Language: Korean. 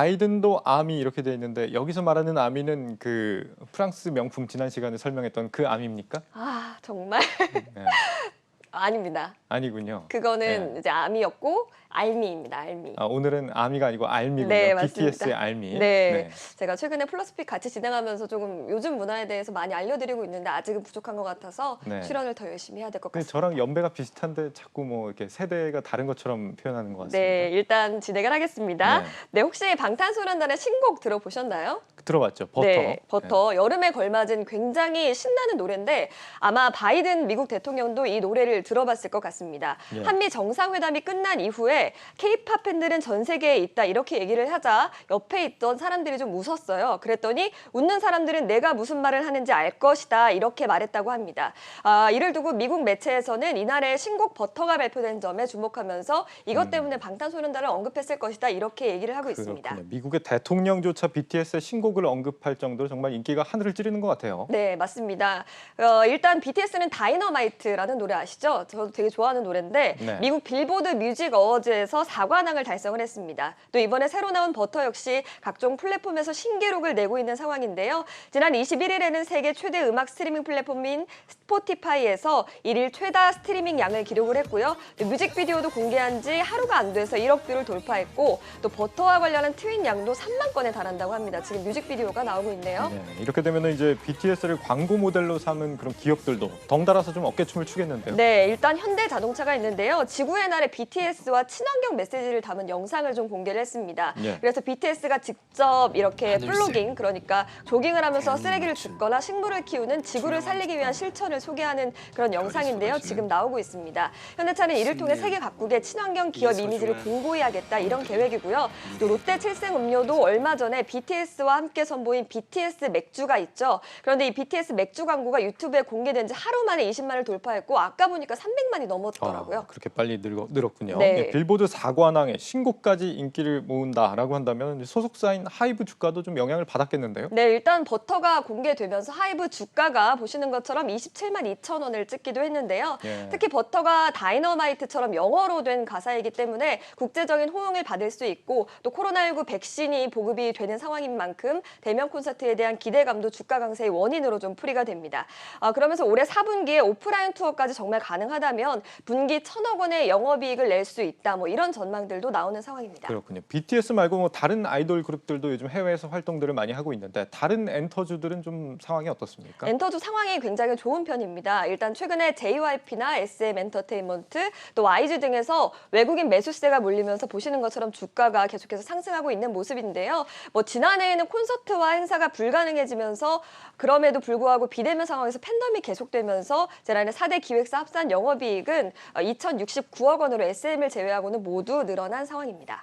바이든도 아미 이렇게 돼 있는데 여기서 말하는 아미는 그 프랑스 명품 지난 시간에 설명했던 그 아미입니까? 아 정말 네. 아닙니다. 아니군요. 그거는 이제 아미였고 알미입니다. 알미. 아, 오늘은 아미가 아니고 알미군요. 네, 맞습니다. BTS의 알미. 네. 제가 최근에 플러스픽 같이 진행하면서 조금 요즘 문화에 대해서 많이 알려드리고 있는데 아직은 부족한 것 같아서 네. 출연을 더 열심히 해야 될 것 같습니다. 저랑 연배가 비슷한데 자꾸 뭐 이렇게 세대가 다른 것처럼 표현하는 것 같습니다. 네, 일단 진행을 하겠습니다. 네. 네, 혹시 방탄소년단의 신곡 들어보셨나요? 들어봤죠. 버터. 네, 버터. 여름에 걸맞은 굉장히 신나는 노래인데 아마 바이든 미국 대통령도 이 노래를 들어봤을 것 같습니다. 예. 한미 정상회담이 끝난 이후에 케이팝 팬들은 전 세계에 있다 이렇게 얘기를 하자 옆에 있던 사람들이 좀 웃었어요. 그랬더니 웃는 사람들은 내가 무슨 말을 하는지 알 것이다 이렇게 말했다고 합니다. 아, 이를 두고 미국 매체에서는 이날의 신곡 버터가 발표된 점에 주목하면서 이것 음. 때문에 방탄소년단을 언급했을 것이다 이렇게 얘기를 하고 있습니다. 그렇군요. 미국의 대통령조차 BTS의 신곡을 언급할 정도로 정말 인기가 하늘을 찌르는 것 같아요. 네, 맞습니다. 어, 일단 BTS는 다이너마이트라는 노래 아시죠? 저도 되게 좋아하는 노래인데 네. 미국 빌보드 뮤직 어워즈에서 4관왕을 달성을 했습니다. 또 이번에 새로 나온 버터 역시 각종 플랫폼에서 신기록을 내고 있는 상황인데요. 지난 21일에는 세계 최대 음악 스트리밍 플랫폼인 스포티파이에서 일일 최다 스트리밍 양을 기록을 했고요. 또 뮤직비디오도 공개한 지 하루가 안 돼서 1억 뷰를 돌파했고 또 버터와 관련한 트윗 양도 3만 건에 달한다고 합니다. 지금 뮤직비디오가 나오고 있네요. 네, 이렇게 되면 이제 BTS를 광고 모델로 삼은 그런 기업들도 덩달아서 좀 어깨춤을 추겠는데요. 네, 일단 현대 자동차가 있는데요. 지구의 날에 BTS와 친환경 메시지를 담은 영상을 좀 공개를 했습니다. 예. 그래서 BTS가 직접 이렇게. 플로깅, 그러니까 조깅을 하면서 쓰레기를 줍거나 식물을 키우는 지구를 살리기 위한 실천을 소개하는 그런 영상인데요. 지금 나오고 있습니다. 현대차는 이를 통해 세계 각국의 친환경 기업 이미지를. 공고히 하겠다 이런 계획이고요. 또 롯데 칠생 음료도 얼마 전에 BTS와 함께 선보인 BTS 맥주가 있죠. 그런데 이 BTS 맥주 광고가 유튜브에 공개된 지 하루 만에 20만을 돌파했고 아까 보니까 300만이 넘었더라고요. 아, 그렇게 빨리 늘어, 늘었군요. 네. 네, 빌보드 4관왕에 신곡까지 인기를 모은다라고 한다면 소속사인 하이브 주가도 좀 영향을 받았겠는데요. 네, 일단 버터가 공개되면서 하이브 주가가 보시는 것처럼 27만 2천 원을 찍기도 했는데요. 예. 특히 버터가 다이너마이트처럼 영어로 된 가사이기 때문에 국제적인 호응을 받을 수 있고 또 코로나19 백신이 보급이 되는 상황인 만큼 대면 콘서트에 대한 기대감도 주가 강세의 원인으로 좀 풀이가 됩니다. 아, 그러면서 올해 4분기에 오프라인 투어까지 정말 가능 하다면 분기 천억 원의 영업이익을 낼 수 있다. 뭐 이런 전망들도 나오는 상황입니다. 그렇군요. BTS 말고 뭐 다른 아이돌 그룹들도 요즘 해외에서 활동들을 많이 하고 있는데 다른 엔터주들은 좀 상황이 어떻습니까? 엔터주 상황이 굉장히 좋은 편입니다. 일단 최근에 JYP나 SM 엔터테인먼트 또 YG 등에서 외국인 매수세가 몰리면서 보시는 것처럼 주가가 계속해서 상승하고 있는 모습인데요. 뭐 지난해에는 콘서트와 행사가 불가능해지면서 그럼에도 불구하고 비대면 상황에서 팬덤이 계속되면서 지난해 4대 기획사 합산 영업이익은 2,069억 원으로 SM을 제외하고는 모두 늘어난 상황입니다.